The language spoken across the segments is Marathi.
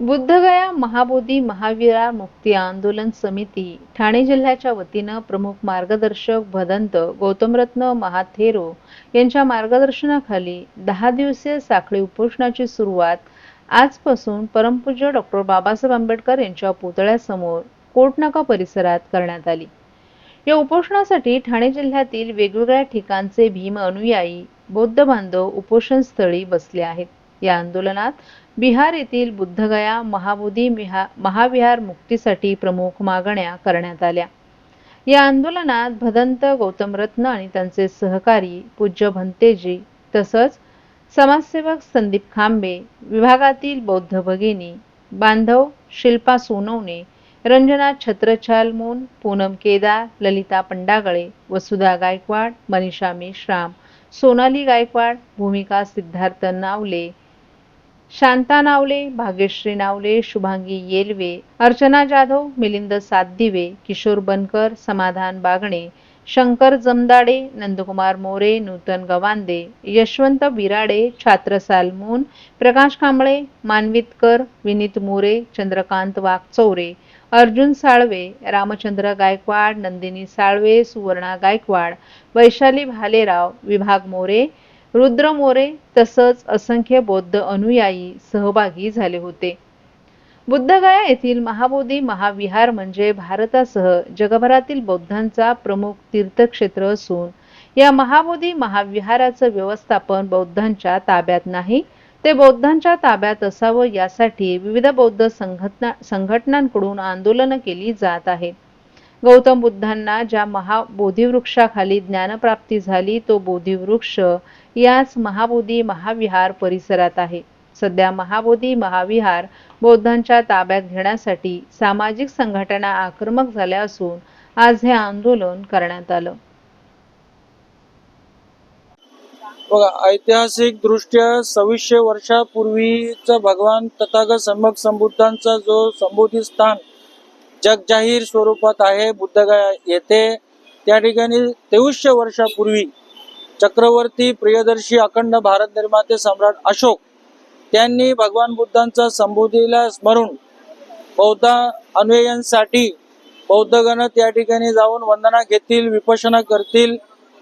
बुद्धगया महाबोधी महावीरा मुक्ती आंदोलन समिती ठाणे जिल्ह्याच्या वतीनं प्रमुख मार्गदर्शक भदंत गौतमरत्न महाथेरो यांच्या मार्गदर्शनाखाली दहा दिवसीय साखळी उपोषणाची सुरुवात आजपासून परमपूज्य डॉक्टर बाबासाहेब आंबेडकर यांच्या पुतळ्यासमोर कोटनाका परिसरात करण्यात आली. या उपोषणासाठी ठाणे जिल्ह्यातील वेगवेगळ्या ठिकाणचे भीम अनुयायी बौद्ध बांधव उपोषणस्थळी बसले आहेत. या आंदोलनात बिहार येथील बुद्धगया महाबोधी महाविहार मुक्तीसाठी प्रमुख मागण्या करण्यात आल्या. या आंदोलनात भदंत गौतम रत्न आणि त्यांचे सहकारी पूज्य भंतेजी तसंच समाजसेवक संदीप खांबे विभागातील बौद्ध भगिनी बांधव शिल्पा सोनवणे रंजना छत्रछालमोन पूनम केदार ललिता पंडागळे वसुधा गायकवाड मनीषा मेश्राम सोनाली गायकवाड भूमिका सिद्धार्थ नावले शांता नावले भाग्यश्री नावले शुभांगी येलवे अर्चना जाधव मिलिंद सातदिवे किशोर बनकर समाधान बागणे शंकर जमदाडे नंदकुमार मोरे नूतन गवांदे यशवंत बिराडे छात्रसाल मून प्रकाश कांबळे मानवितकर विनीत मोरे चंद्रकांत वाघचौरे अर्जुन साळवे रामचंद्र गायकवाड नंदिनी साळवे सुवर्णा गायकवाड वैशाली भालेराव विभाग मोरे रुद्र मोरे तसंच असंख्य बौद्ध अनुयायी सहभागी झाले होते. बुद्धगया येथील महाबोधी महाविहार म्हणजे भारतासह जगभरातील बौद्धांचा प्रमुख तीर्थक्षेत्र असून या महाबोधी महाविहाराचं व्यवस्थापन बौद्धांच्या ताब्यात नाही ते बौद्धांच्या ताब्यात असावं यासाठी विविध बौद्ध संघटना संघटनांकडून आंदोलनं केली जात आहेत. गौतम बुद्धांना ज्या महाबोधिवृक्षाखाली ज्ञानप्राप्ती झाली तो बोधिवृक्ष याच महाबोधी महाविहार परिसरात आहे. सध्या महाबोधी महाविहार बौद्धांच्या ताब्यात घेण्यासाठी सामाजिक संघटना आक्रमक झाल्या असून आज हे आंदोलन करण्यात आलं. बघा ऐतिहासिक दृष्ट्या सव्वीसशे वर्षापूर्वीचा भगवान तथागत सम्यक संबुद्धांचा जो संबोधी स्थान जगजाहीर स्वरूपात आहे बुद्धगया येथे. त्या ठिकाणी तेवीसशे वर्षापूर्वी चक्रवर्ती प्रियदर्शी अखंड भारत निर्माते सम्राट अशोक त्यांनी भगवान बुद्धांचा संबोधीला स्मरून बौद्ध अन्वयांसाठी बौद्धगण त्या ठिकाणी जाऊन वंदना घेतील विपशना करतील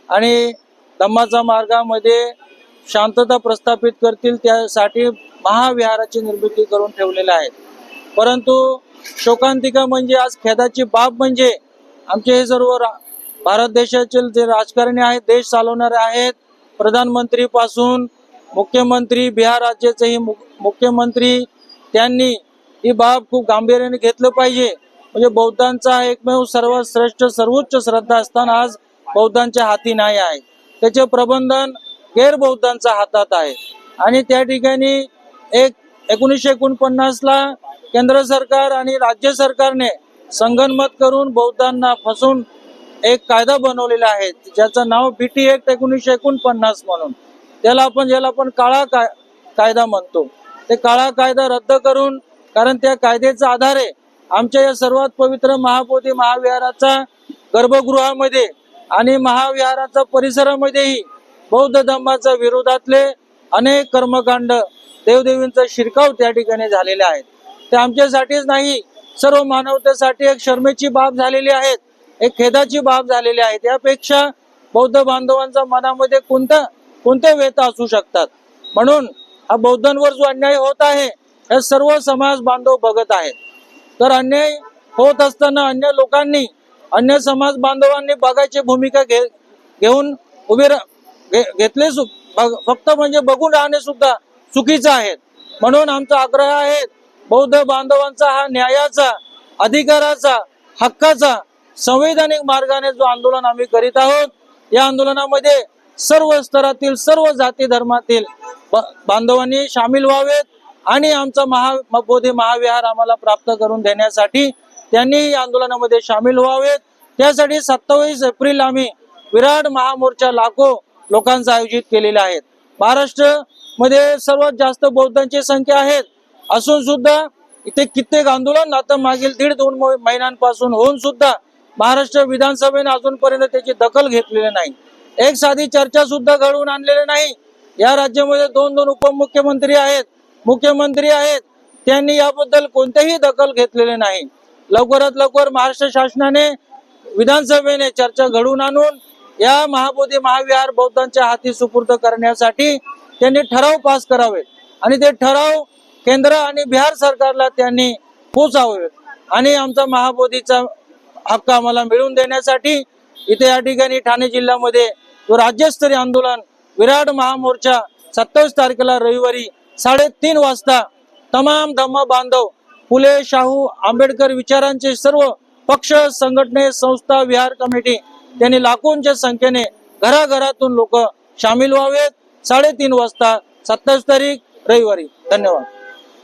आणि धम्माचा मार्गामध्ये शांतता प्रस्थापित करतील त्यासाठी महाविहाराची निर्मिती करून ठेवलेल्या आहे परंतु शोकांतिका म्हणजे आज खेदाची बाब म्हणजे आमचे हे सर्व भारत देशाचे जे राजकारणी आहेत देश चालवणारे आहेत प्रधानमंत्री पासून मुख्यमंत्री बिहार राज्याचेही मुख्यमंत्री त्यांनी ही बाब खूप गांभीर्याने घेतलं पाहिजे. म्हणजे बौद्धांचा एकमेव सर्वात श्रेष्ठ सर्वोच्च श्रद्धा असताना आज बौद्धांच्या हाती नाही आहे. त्याचे प्रबंधन गैरबौद्धांच्या हातात आहे. आणि त्या ठिकाणी एक एकोणीसशे एकोणपन्नासला केंद्र सरकार आणि राज्य सरकारने संगनमत करून बौद्धांना फसून एक कायदा बनवलेला आहे. ज्याचं नाव बीटी एक्ट एकोणीसशे एकोणपन्नास म्हणून. त्याला आपण ज्याला आपण काळा काय कायदा म्हणतो. ते काळा कायदा रद्द करून कारण त्या कायद्याच्या आधारे आमच्या या सर्वात पवित्र महाबोधी महाविहाराचा गर्भगृहामध्ये आणि महाविहाराचा परिसरामध्येही बौद्ध धर्माच्या विरोधातले अनेक कर्मकांड देवदेवींचा शिरकाव त्या ठिकाणी झालेले आहेत. ते आमच्यासाठीच नाही सर्व मानवतेसाठी एक शर्मेची बाब झालेली आहे एक खेदाची बाब झालेली आहे. त्यापेक्षा बौद्ध बांधवांच्या मनामध्ये कोणता कोणते व्यथा असू शकतात? म्हणून हा बौद्धांवर जो अन्याय होत आहे हे सर्व समाज बांधव बघत आहेत. तर अन्याय होत असताना अन्य लोकांनी अन्य समाज बांधवांनी बघायची भूमिका घे घेऊन उभे रा- घे- घेतले फक्त म्हणजे बघून राहणे सुद्धा चुकीचं आहे. म्हणून आमचा आग्रह आहे बौद्ध बांधवांचा हा न्यायाचा अधिकाराचा हक्काचा संवैधानिक मार्गाने जो आंदोलन आम्ही करीत आहोत या आंदोलनामध्ये सर्व स्तरातील सर्व जाती धर्मातील बांधवांनी सामील व्हावेत आणि आमचा महा बोधी महाविहार आम्हाला प्राप्त करून देण्यासाठी त्यांनी या आंदोलनामध्ये सामील व्हावेत. त्यासाठी सत्तावीस एप्रिल आम्ही विराट महामोर्चा लाखो लोकांचा आयोजित केलेला आहे. महाराष्ट्रमध्ये सर्वात जास्त बौद्धांची संख्या आहेत. असून सुद्धा इथे कित्येक आंदोलन आता मागील दीड दोन महिन्यांपासून होऊन सुद्धा महाराष्ट्र विधानसभेने अजूनपर्यंत त्याची दखल घेतलेली नाही. एक साधी चर्चा सुद्धा घडवून आणलेली नाही. या राज्यामध्ये दोन दोन उपमुख्यमंत्री आहेत मुख्यमंत्री आहेत त्यांनी याबद्दल कोणतेही दखल घेतलेले नाही. लवकरात लवकर महाराष्ट्र शासनाने विधानसभेने चर्चा घडवून आणून या महाबोधी महाविहार बौद्धांच्या हाती सुपूर्द करण्यासाठी त्यांनी ठराव पास करावे आणि ते ठराव केंद्र आणि बिहार सरकारला त्यांनी पोचावे आणि आमचा महाबोधीचा हक्क आम्हाला मिळवून देण्यासाठी इथे या ठिकाणी ठाणे जिल्ह्यामध्ये राज्यस्तरीय आंदोलन विराट महामोर्चा सत्तावीस तारखेला रविवारी साडेतीन वाजता तमाम धम्म बांधव फुले शाहू आंबेडकर विचारांचे सर्व पक्ष संघटने संस्था विहार कमिटी त्यांनी लाखोंच्या संख्येने घराघरातून लोक सामील व्हावेत. साडेतीन वाजता सत्तावीस तारीख रविवारी. धन्यवाद.